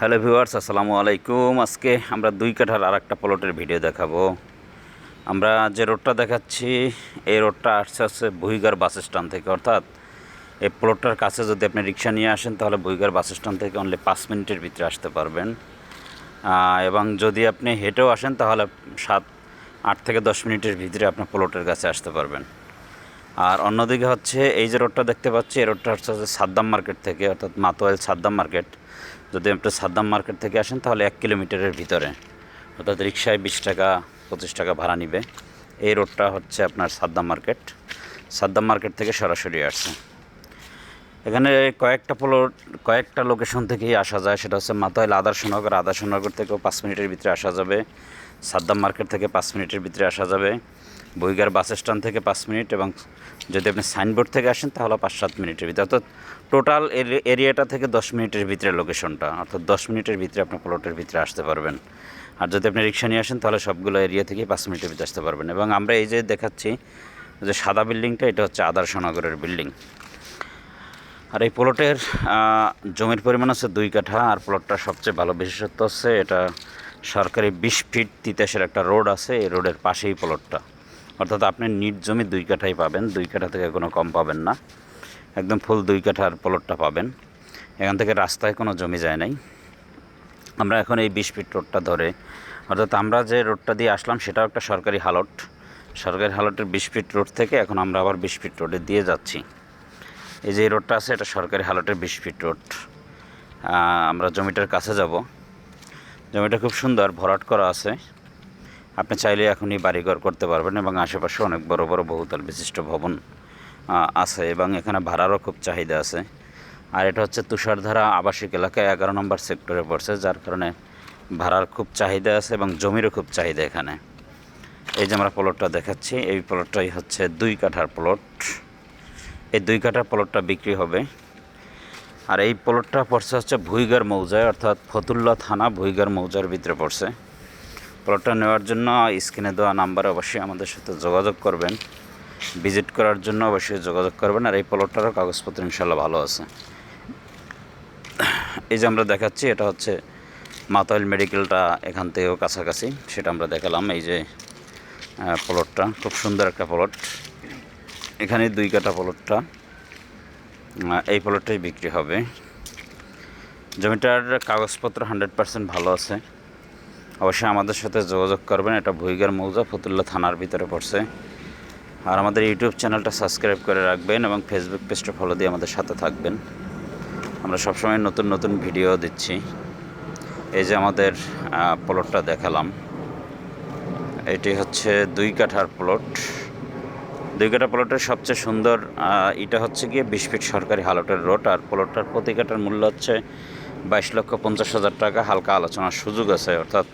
Hello viewers, আসসালামু আলাইকুম। আজকে আমরা দুই কাঠার আর একটা প্লটের ভিডিও দেখাবো। আমরা যে রোডটা দেখাচ্ছি, এই রোডটা আসছে আসছে বুহিগার বাস স্ট্যান্ড থেকে। অর্থাৎ এই প্লটটার কাছে যদি আপনি রিক্সা নিয়ে আসেন, তাহলে বুহিগার বাস স্ট্যান্ড থেকে অনলি পাঁচ মিনিটের ভিতরে আসতে পারবেন। এবং যদি আপনি হেঁটেও আসেন, তাহলে সাত, আট থেকে দশ মিনিটের ভিতরে আপনার প্লটের কাছে আসতে পারবেন। আর অন্যদিকে হচ্ছে, এই যে রোডটা দেখতে পাচ্ছি, এই রোডটা হচ্ছে সাদ্দাম মার্কেট থেকে, অর্থাৎ মাতোয়াইল সাদ্দাম মার্কেট যদি আপনি সাদ্দাম মার্কেট থেকে আসেন, তাহলে এক কিলোমিটারের ভিতরে। অর্থাৎ রিক্সায় বিশ টাকা, পঁচিশ টাকা ভাড়া নিবে। এই রোডটা হচ্ছে আপনার সাদ্দাম মার্কেট। সাদ্দাম মার্কেট থেকে সরাসরি আসছে। এখানে কয়েকটা প্লট কয়েকটা লোকেশন থেকেই আসা যায়। সেটা হচ্ছে মাতোয়াইল আদার্শনগর। আদার্শনগর থেকেও পাঁচ মিনিটের ভিতরে আসা যাবে। সাদ্দাম মার্কেট থেকে পাঁচ মিনিটের ভিতরে আসা যাবে। বইগার বাস স্ট্যান্ড থেকে পাঁচ মিনিট এবং যদি আপনি সাইনবোর্ড থেকে আসেন, তাহলে পাঁচ সাত মিনিটের ভিতরে। অর্থাৎ টোটাল এরিয়াটা থেকে দশ মিনিটের ভিতরে লোকেশনটা, অর্থাৎ দশ মিনিটের ভিতরে আপনার প্লটের ভিতরে আসতে পারবেন। আর যদি আপনি রিক্সা নিয়ে আসেন, তাহলে সবগুলো এরিয়া থেকেই পাঁচ মিনিটের ভিতরে আসতে পারবেন। এবং আমরা এই যে দেখাচ্ছি, যে সাদা বিল্ডিংটা, এটা হচ্ছে আদার্শনগরের বিল্ডিং। আর এই প্লটের জমির পরিমাণ হচ্ছে দুই কাঠা, আর প্লটটা সবচেয়ে ভালো বিশেষত্ব হচ্ছে, এটা সরকারি বিশ ফিট তিতাসের একটা রোড আছে, এই রোডের পাশেই প্লটটা। অর্থাৎ আপনি নিট জমি দুই কাঠাই পাবেন, দুই কাঠা থেকে কোনো কম পাবেন না। একদম ফুল দুই কাঠার প্লটটা পাবেন। এখান থেকে রাস্তায় কোনো জমি যায় নাই। আমরা এখন এই বিশ ফিট রোডটা ধরে, অর্থাৎ আমরা যে রোডটা দিয়ে আসলাম সেটাও একটা সরকারি হালট। সরকারি হালটের বিশ ফিট রোড থেকে এখন আমরা আবার বিশ ফিট রোডে দিয়ে যাচ্ছি। এই যে রোডটা আছে, এটা সরকারি হালটের বিশ ফিট রোড আমরা জমিটার কাছে যাব। জমিটা খুব সুন্দর, ভরাট করা আছে। আপনি চাইলে এখনই বাড়িঘর করতে পারবেন এবং আশেপাশে অনেক বড় বড় বহুতল বিশিষ্ট ভবন আছে এবং এখানে ভাড়ারও খুব চাহিদা আছে। আর এটা হচ্ছে তুষারধারা আবাসিক এলাকায় এগারো নম্বর সেক্টরে পড়ছে, যার কারণে ভাড়ার খুব চাহিদা আছে এবং জমিরও খুব চাহিদা এখানে। এই যে আমরা প্লটটা দেখাচ্ছি, এই প্লটটাই হচ্ছে দুই কাঠার প্লট এই দুই কাঠার প্লটটা বিক্রি হবে। আর এই প্লটটা পড়ছে হচ্ছে ভুইগার মৌজায়, অর্থাৎ ফতুল্লা থানা ভুইগার মৌজার ভিতরে পড়ছে। প্লটটা নেওয়ার জন্য স্ক্রিনে দেওয়া নাম্বারে অবশ্যই আমাদের সাথে যোগাযোগ করবেন। ভিজিট করার জন্য অবশ্যই যোগাযোগ করবেন আর এই প্লটটারও কাগজপত্র ইনশাল্লাহ ভালো আছে। এই যে আমরা দেখাচ্ছি, এটা হচ্ছে মাতাইল মেডিকেলটা এখান থেকেও কাছাকাছি, সেটা আমরা দেখালাম। এই যে প্লটটা খুব সুন্দর একটা প্লট এখানে দুই কাটা প্লটটা এই প্লটটাই বিক্রি হবে। জমিটার কাগজপত্র হান্ড্রেড পার্সেন্ট ভালো আছে। অবশ্যই আমাদের সাথে যোগাযোগ করবেন। এটা ভুইগার মৌজা, ফতুল্লা থানার ভিতরে পড়ছে। আর আমাদের ইউটিউব চ্যানেলটা সাবস্ক্রাইব করে রাখবেন এবং ফেসবুক পেজটা ফলো দিয়ে আমাদের সাথে থাকবেন। আমরা সবসময় নতুন নতুন ভিডিও দিচ্ছি। এই যে আমাদের প্লটটা দেখালাম। এটি হচ্ছে দুই কাঠার প্লট দুই কাঠা প্লটের সবচেয়ে সুন্দর এটা হচ্ছে গিয়ে বিশ ফিট সরকারি হালটের রোড আর প্লটটার প্রতি কাঠার মূল্য হচ্ছে বাইশ লক্ষ পঞ্চাশ হাজার টাকা। হালকা আলোচনার সুযোগ আছে, অর্থাৎ